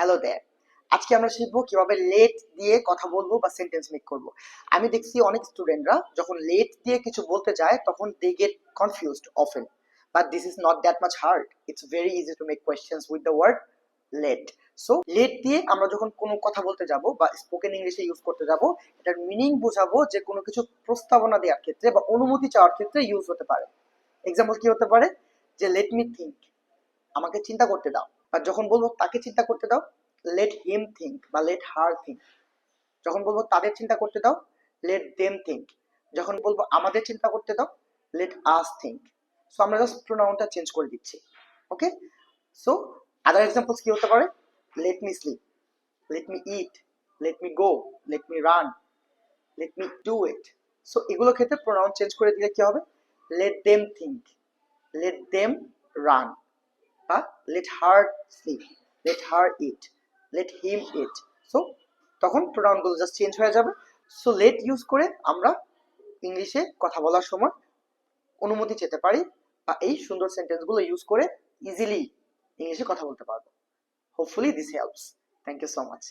Hello দেয়ার আজকে আমরা শিখব কীভাবে লেট দিয়ে কথা বলব বা সেন্টেন্স মেক করব। আমি দেখছি অনেক স্টুডেন্টরা যখন লেট দিয়ে কিছু বলতে যায়, তখন they get confused often but this is not that much hard it's very easy to make questions with the word let so let দিয়ে আমরা যখন কোনো কথা বলতে যাব বা স্পোকেন ইংলিশে ইউজ করতে যাব, এটার মিনিং বোঝাবো যে কোনো কিছু প্রস্তাবনা দেওয়ার ক্ষেত্রে বা অনুমতি চাওয়ার ক্ষেত্রে ইউজ হতে পারে। এক্সাম্পল কি হতে পারে? যে লেট মি থিঙ্ক আমাকে চিন্তা করতে দাও। আর যখন বলব তাকে চিন্তা করতে দাও লেট হিম থিঙ্ক বা লেট হার থিঙ্ক যখন বলব তাদের চিন্তা করতে দাও লেট দেম থিঙ্ক যখন বলব আমাদের চিন্তা করতে দাও লেট আস থিঙ্ক সো আমরা জাস্ট প্রোনাউনটা চেঞ্জ করে দিচ্ছি ওকে সো আদার এক্সাম্পলস কি হতে পারে? Let me sleep let me eat let me go let me run let me do it so এগুলো ক্ষেত্রে প্রোনাউন চেঞ্জ করে দিলে কি হবে? Let them think let them run বা let her see let her eat let him eat so তখন প্রোনাউনগুলো just change হয়ে যাবে। সো লেট ইউজ করে আমরা ইংলিশে কথা বলার সময় অনুমতি চেতে পারি বা এই সুন্দর সেন্টেন্সগুলো ইউজ করে ইজিলি ইংলিশে কথা বলতে পারব। Hopefully this helps thank you so much